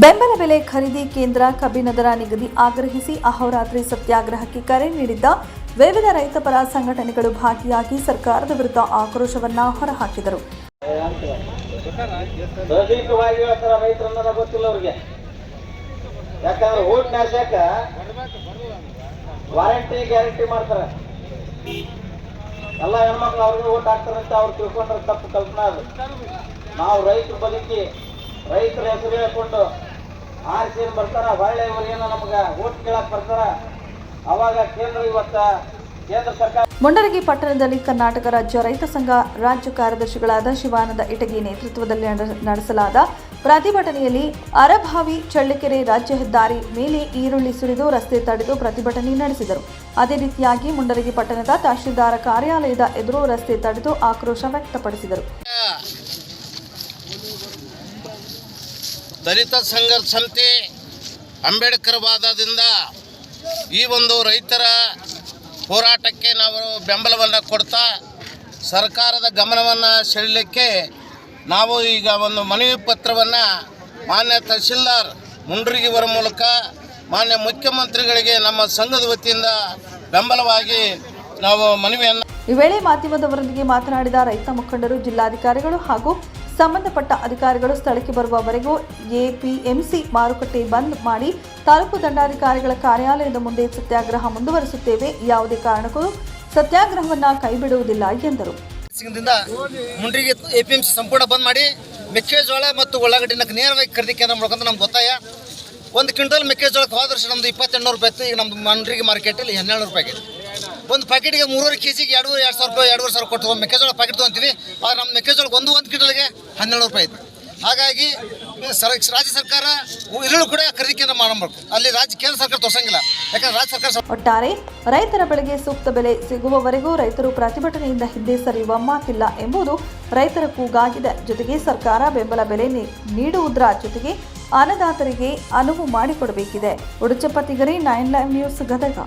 ಬೆಂಬಲ ಬೆಲೆ ಖರೀದಿ ಕೇಂದ್ರ ಕಬ್ಬಿನದರ ನಿಗದಿ ಆಗ್ರಹಿಸಿ ಅಹೋರಾತ್ರಿ ಸತ್ಯಾಗ್ರಹಕ್ಕೆ ಕರೆ ನೀಡಿದ್ದ ವಿವಿಧ ರೈತಪರ ಸಂಘಟನೆಗಳು ಭಾಗಿಯಾಗಿ ಸರ್ಕಾರದ ವಿರುದ್ಧ ಆಕ್ರೋಶವನ್ನ ಹೊರಹಾಕಿದರು. ವಾರಂಟಿ ಗ್ಯಾರಂಟಿ ಮಾಡ್ತಾರ. ಎಲ್ಲ ಹೆಣ್ಮಕ್ಳು ಅವ್ರಿಗೆ ಓಟ್ ಹಾಕ್ತಾರಂತ ಅವ್ರು ತಿಳ್ಕೊಂಡ್ರೆ ತಪ್ಪು ಕಲ್ಪನಾ ಅದು. ನಾವು ರೈತರು ಬದುಕಿ ರೈತರ ಹೆಸರು ಹೇಳ್ಕೊಂಡು ಆರಿಸಿ ಏನ್ ಬರ್ತಾರ, ಹೊಳ್ಳೆ ಏನೋ ನಮ್ಗ ಓಟ್ ಕೇಳಕ್ ಬರ್ತಾರ. ಅವಾಗ ಕೇಂದ್ರ ಇವತ್ತ ಕೇಂದ್ರ ಸರ್ಕಾರ ಮುಂಡರಗಿ ಪಟ್ಟಣದಲ್ಲಿ ಕರ್ನಾಟಕ ರಾಜ್ಯ ರೈತ ಸಂಘ ರಾಜ್ಯ ಕಾರ್ಯದರ್ಶಿಗಳಾದ ಶಿವಾನಂದ ಇಟಗಿ ನೇತೃತ್ವದಲ್ಲಿ ನಡೆ- ನಡೆಸಲಾದ ಪ್ರತಿಭಟನೆಯಲ್ಲಿ ಅರಭಾವಿ ಚಳ್ಳಕೆರೆ ರಾಜ್ಯ ಹೆದ್ದಾರಿ ಮೇಲೆ ಈರುಳ್ಳಿ ಸುರಿದು ರಸ್ತೆ ತಡೆದು ಪ್ರತಿಭಟನೆ ನಡೆಸಿದರು. ಅದೇ ರೀತಿಯಾಗಿ ಮುಂಡರಗಿ ಪಟ್ಟಣದ ತಹಶೀಲ್ದಾರ ಕಾರ್ಯಾಲಯದ ಎದುರು ರಸ್ತೆ ತಡೆದು ಆಕ್ರೋಶ ವ್ಯಕ್ತಪಡಿಸಿದರು. ದಲಿತ ಸಂಘರ್ಷ ಸಮಿತಿ ಅಂಬೇಡ್ಕರ್ ವಾದದಿಂದ ಈ ಒಂದು ರೈತರ ಹೋರಾಟಕ್ಕೆ ನಾವು ಬೆಂಬಲವನ್ನು ಕೊಡ್ತಾ ಸರ್ಕಾರದ ಗಮನವನ್ನು ಸೆಳಲಿಕ್ಕೆ ನಾವು ಈಗ ಒಂದು ಮನವಿ ಪತ್ರವನ್ನು ಮಾನ್ಯ ತಹಶೀಲ್ದಾರ್ ಮುಂಡ್ರಿಗಿವರ ಮೂಲಕ ಮಾನ್ಯ ಮುಖ್ಯಮಂತ್ರಿಗಳಿಗೆ ನಮ್ಮ ಸಂಘದ ವತಿಯಿಂದ ಬೆಂಬಲವಾಗಿ ನಾವು ಮನವಿಯನ್ನು ಈ ವೇಳೆ ಮಾಧ್ಯಮದವರೊಂದಿಗೆ ಮಾತನಾಡಿದ ರೈತ ಮುಖಂಡರು ಜಿಲ್ಲಾಧಿಕಾರಿಗಳು ಹಾಗೂ ಸಂಬಂಧಪಟ್ಟ ಅಧಿಕಾರಿಗಳು ಸ್ಥಳಕ್ಕೆ ಬರುವವರೆಗೂ ಎಪಿಎಂಸಿ ಮಾರುಕಟ್ಟೆ ಬಂದ್ ಮಾಡಿ ತಾಲೂಕು ದಂಡಾಧಿಕಾರಿಗಳ ಕಾರ್ಯಾಲಯದ ಮುಂದೆ ಸತ್ಯಾಗ್ರಹ ಮುಂದುವರಿಸುತ್ತೇವೆ. ಯಾವುದೇ ಕಾರಣಕ್ಕೂ ಸತ್ಯಾಗ್ರಹವನ್ನು ಕೈಬಿಡುವುದಿಲ್ಲ ಎಂದರು. ಮುಂಡ್ರಿಗೆ ಎ ಪಿ ಎಂ ಸಿ ಸಂಪೂರ್ಣ ಬಂದ್ ಮಾಡಿ ಮೆಕ್ಕೆಜೋಳ ಮತ್ತು ಉಳ್ಳಾಗಡ್ಡಿನ ನೇರವಾಗಿ ಖರೀದಿ ಕೇಂದ್ರ ಮಾಡ್ಕೊಂತ ನಮ್ಗೆ ಗೊತ್ತಾಯ. ಒಂದು ಕ್ವಿಂಟಲ್ ಮೆಕ್ಕೆಜೋಳಕ್ಕೆ ಹೋದ್ರೆ ನಮ್ದು ಇಪ್ಪತ್ತೆಂಟು ರೂಪಾಯಿ ಇತ್ತು. ಈಗ ನಮ್ದು ಮಂಡ್ರಿಗೆ ಮಾರ್ಕೆಟಲ್ಲಿ ಹನ್ನೆರಡು ರೂಪಾಯಿ ಒಂದು ಪ್ಯಾಕೆಟ್ಗೆ ಮೂರುವರೆ ಕೆ ಜಿಗೆ ಎರಡು ಎರಡು ಸಾವಿರ ರೂಪಾಯಿ, ಎರಡುವರೆ ಸಾವಿರ ಕೊಟ್ಟು ಮೆಕ್ಕೆಜೋಳ ಪ್ಯಾಕೆಟ್ ತೊಗೊಂತೀವಿ. ಆದ್ರೆ ನಮ್ಮ ಮೆಕ್ಕೆಜೋಳ ಒಂದು ಒಂದು ಕಿಟಲ್ಗೆ ಹನ್ನೆರಡು ರೂಪಾಯಿ ಇದೆ ಹಾಗಾಗಿ, ಸರ, ರಾಜ್ಯ ಸರ್ಕಾರ ಇರಲು ಕೂಡ ಖರೀದಿ ಕೇಂದ್ರ ಮಾಡಬೇಕು. ಅಲ್ಲಿ ರಾಜ್ಯ, ಕೇಂದ್ರ ಸರ್ಕಾರ ತೋರಿಸಂಗಿಲ್ಲ. ಯಾಕಂದ್ರೆ ರಾಜ್ಯ ಸರ್ಕಾರ ಒಟ್ಟಾರೆ, ರೈತರ ಬೆಳೆಗೆ ಸೂಕ್ತ ಬೆಲೆ ಸಿಗುವವರೆಗೂ ರೈತರು ಪ್ರತಿಭಟನೆಯಿಂದ ಹಿಂದೆ ಸರಿಯುವ ಮಾತಿಲ್ಲ ಎಂಬುದು ರೈತರ ಕೂಗಾಗಿದೆ. ಜೊತೆಗೆ ಸರ್ಕಾರ ಬೆಂಬಲ ಬೆಲೆ ನೀಡುವುದರ ಜೊತೆಗೆ ಅನ್ನದಾತರಿಗೆ ಅನುವು ಮಾಡಿಕೊಡಬೇಕಿದೆ. ಉಡುಚಪ್ಪತಿಗರಿ ನೈನ್ ಲೈವ್ ನ್ಯೂಸ್ ಗದಗ